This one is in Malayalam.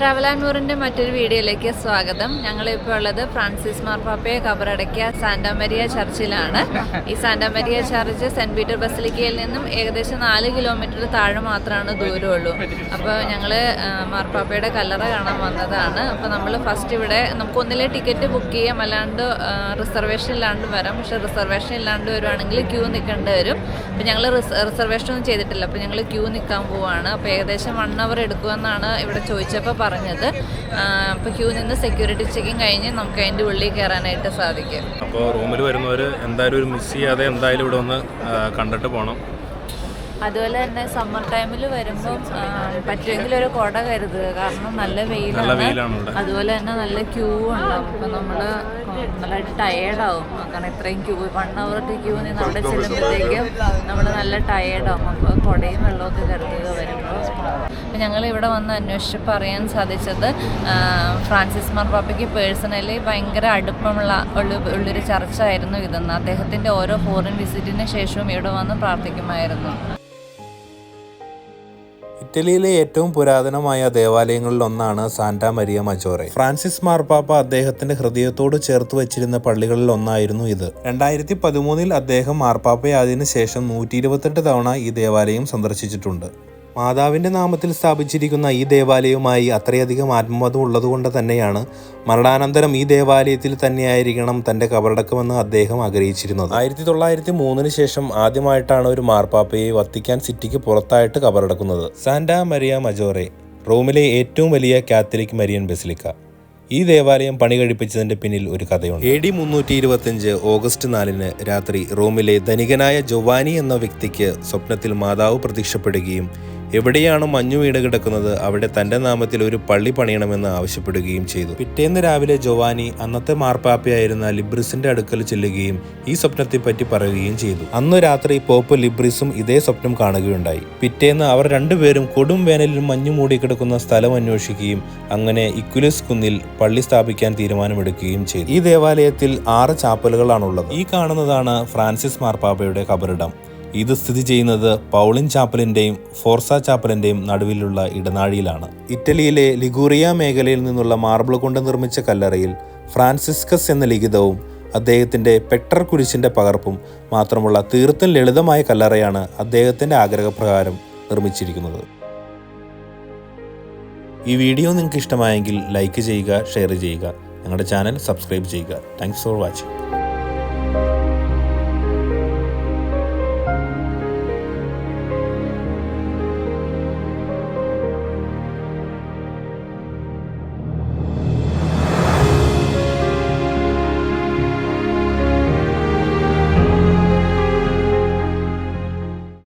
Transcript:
ട്രാവൽ ആൻഡ് മൂറിന്റെ മറ്റൊരു വീഡിയോയിലേക്ക് സ്വാഗതം. ഞങ്ങളിപ്പോൾ ഉള്ളത് ഫ്രാൻസിസ് മാർപ്പാപ്പയെ കബറടക്കിയ സാന്റാമരിയ ചർച്ചിലാണ്. ഈ Santa Maria church Saint Peter ബസിലിക്കയിൽ നിന്നും ഏകദേശം നാല് കിലോമീറ്റർ താഴെ മാത്രമാണ് ദൂരമുള്ളൂ. അപ്പോൾ ഞങ്ങൾ മാർപ്പാപ്പയുടെ കല്ലറ കാണാൻ വന്നതാണ്. അപ്പോൾ നമ്മൾ ഫസ്റ്റ് ഇവിടെ നമുക്ക് ഒന്നിലെ ടിക്കറ്റ് ബുക്ക് ചെയ്യാം. അല്ലാണ്ട് റിസർവേഷൻ ഇല്ലാണ്ട് വരാം. പക്ഷേ റിസർവേഷൻ ഇല്ലാണ്ട് വരുവാണെങ്കിൽ ക്യൂ നിൽക്കേണ്ടി വരും. അപ്പോൾ ഞങ്ങൾ റിസർവേഷൻ ഒന്നും ചെയ്തിട്ടില്ല. അപ്പോൾ ഞങ്ങൾ ക്യൂ നിൽക്കാൻ പോവുകയാണ് അപ്പോൾ ഏകദേശം വൺ അവർ എടുക്കുമെന്നാണ് ഇവിടെ ചോദിച്ചപ്പോൾ പറഞ്ഞത്. അപ്പോൾ ക്യൂ നിന്ന് സെക്യൂരിറ്റി ചെക്കിങ് കഴിഞ്ഞ് നമുക്ക് അതിന്റെ ഉള്ളിൽ കയറാനായിട്ട് സാധിക്കും. അപ്പോൾ റൂമിൽ വരുന്നവർ എന്തായാലും ഒരു മിസ് ചെയ്യാതെ എന്തായാലും ഇവിടെ ഒന്ന് കണ്ടിട്ട് പോകണം അതുപോലെ തന്നെ സമ്മർ ടൈമിൽ വരുമ്പോൾ പറ്റുമെങ്കിൽ ഒരു കുട കരുതുക. കാരണം നല്ല വെയിലാണ്. അതുപോലെ തന്നെ നല്ല ക്യൂ ഉണ്ടാവും. അപ്പം നമ്മൾ നല്ലതായിട്ട് ടയേർഡാവും കാരണം ഇത്രയും ക്യൂ വൺ അവറിന്റെ ക്യൂ നിന്ന് അവിടെ ചെല്ലുമ്പോഴത്തേക്കും നല്ല ടയേർഡാവും അപ്പോൾ കുടയും വെള്ളമൊക്കെ കരുതുക വരുമ്പോൾ അപ്പം ഞങ്ങൾ ഇവിടെ വന്ന് അന്വേഷിച്ചപ്പോൾ അറിയാൻ സാധിച്ചത് ഫ്രാൻസിസ് മാർപ്പാപ്പയ്ക്ക് പേഴ്സണലി ഭയങ്കര അടുപ്പമുള്ള ഉള്ള ഉള്ളൊരു ചർച്ചായിരുന്നു ഇതെന്ന്. അദ്ദേഹത്തിന്റെ ഓരോ ഫോറിൻ വിസിറ്റിന് ശേഷവും ഇവിടെ വന്ന് പ്രാർത്ഥിക്കുമായിരുന്നു. ഇറ്റലിയിലെ ഏറ്റവും പുരാതനമായ ദേവാലയങ്ങളിൽ ഒന്നാണ് സാന്റ മരിയ മജോറെ. ഫ്രാൻസിസ് മാർപ്പാപ്പ അദ്ദേഹത്തിന്റെ ഹൃദയത്തോട് ചേർത്ത് വെച്ചിരുന്ന പള്ളികളിൽ ഒന്നായിരുന്നു ഇത്. രണ്ടായിരത്തി പതിമൂന്നിൽ അദ്ദേഹം മാർപ്പാപ്പയായതിനു ശേഷം നൂറ്റി ഇരുപത്തെട്ട് തവണ ഈ ദേവാലയം സന്ദർശിച്ചിട്ടുണ്ട്. മാതാവിന്റെ നാമത്തിൽ സ്ഥാപിച്ചിരിക്കുന്ന ഈ ദേവാലയവുമായി അത്രയധികം ആത്മബന്ധം ഉള്ളതുകൊണ്ട് തന്നെയാണ് മരണാനന്തരം ഈ ദേവാലയത്തിൽ തന്നെയായിരിക്കണം തന്റെ കബറടക്കമെന്ന് അദ്ദേഹം ആഗ്രഹിച്ചിരുന്നത്. ആയിരത്തി തൊള്ളായിരത്തി മൂന്നിന് ശേഷം ആദ്യമായിട്ടാണ് ഒരു മാർപ്പാപ്പയെ വത്തിക്കാൻ സിറ്റിക്ക് പുറത്തായിട്ട് കബറടക്കുന്നത്. സാന്റ മരിയ മജോറെ റോമിലെ ഏറ്റവും വലിയ കാത്തലിക് മരിയൻ ബസിലിക്ക. ഈ ദേവാലയം പണി കഴിപ്പിച്ചതിന്റെ പിന്നിൽ ഒരു കഥയുണ്ട്. എ ഡി മുന്നൂറ്റി ഇരുപത്തിയഞ്ച് ഓഗസ്റ്റ് നാലിന് രാത്രി റോമിലെ ധനികനായ ജൊവാനി എന്ന വ്യക്തിക്ക് സ്വപ്നത്തിൽ മാതാവ് പ്രത്യക്ഷപ്പെടുകയും എവിടെയാണ് മഞ്ഞു വീട് കിടക്കുന്നത് അവിടെ തന്റെ നാമത്തിൽ ഒരു പള്ളി പണിയണമെന്ന് ആവശ്യപ്പെടുകയും ചെയ്തു. പിറ്റേന്ന് രാവിലെ ജോവാനി അന്നത്തെ മാർപ്പാപ്പയായിരുന്ന ലിബ്രിസിന്റെ അടുക്കൽ ചെല്ലുകയും ഈ സ്വപ്നത്തെപ്പറ്റി പറയുകയും ചെയ്തു. അന്ന് രാത്രി പോപ്പ് ലിബ്രിസും ഇതേ സ്വപ്നം കാണുകയുണ്ടായി. പിറ്റേന്ന് അവർ രണ്ടുപേരും കൊടും വേനലിൽ മഞ്ഞു മൂടിക്കിടക്കുന്ന സ്ഥലം അന്വേഷിക്കുകയും അങ്ങനെ ഇക്കുലിസ് കുന്നിൽ പള്ളി സ്ഥാപിക്കാൻ തീരുമാനമെടുക്കുകയും ചെയ്തു. ഈ ദേവാലയത്തിൽ ആറ് ചാപ്പലുകളാണുള്ളത്. ഈ കാണുന്നതാണ് ഫ്രാൻസിസ് മാർപ്പാപ്പയുടെ കബറിടം ഇത് സ്ഥിതി ചെയ്യുന്നത് പൗളിൻ ചാപ്പലിന്റെയും ഫോർസ ചാപ്പലിന്റെയും നടുവിലുള്ള ഇടനാഴിയിലാണ്. ഇറ്റലിയിലെ ലിഗൂറിയ മേഖലയിൽ നിന്നുള്ള മാർബിൾ കൊണ്ട് നിർമ്മിച്ച കല്ലറയിൽ ഫ്രാൻസിസ്കസ് എന്ന ലിഖിതവും അദ്ദേഹത്തിന്റെ പെട്ടർ കുരിശിന്റെ പകർപ്പും മാത്രമുള്ള തീർത്തും ലളിതമായ കല്ലറയാണ് അദ്ദേഹത്തിന്റെ ആഗ്രഹപ്രകാരം നിർമ്മിച്ചിരിക്കുന്നത്. ഈ വീഡിയോ നിങ്ങൾക്ക് ഇഷ്ടമായെങ്കിൽ ലൈക്ക് ചെയ്യുക ഷെയർ ചെയ്യുക. ഞങ്ങളുടെ ചാനൽ സബ്സ്ക്രൈബ് ചെയ്യുക. Thanks for watching.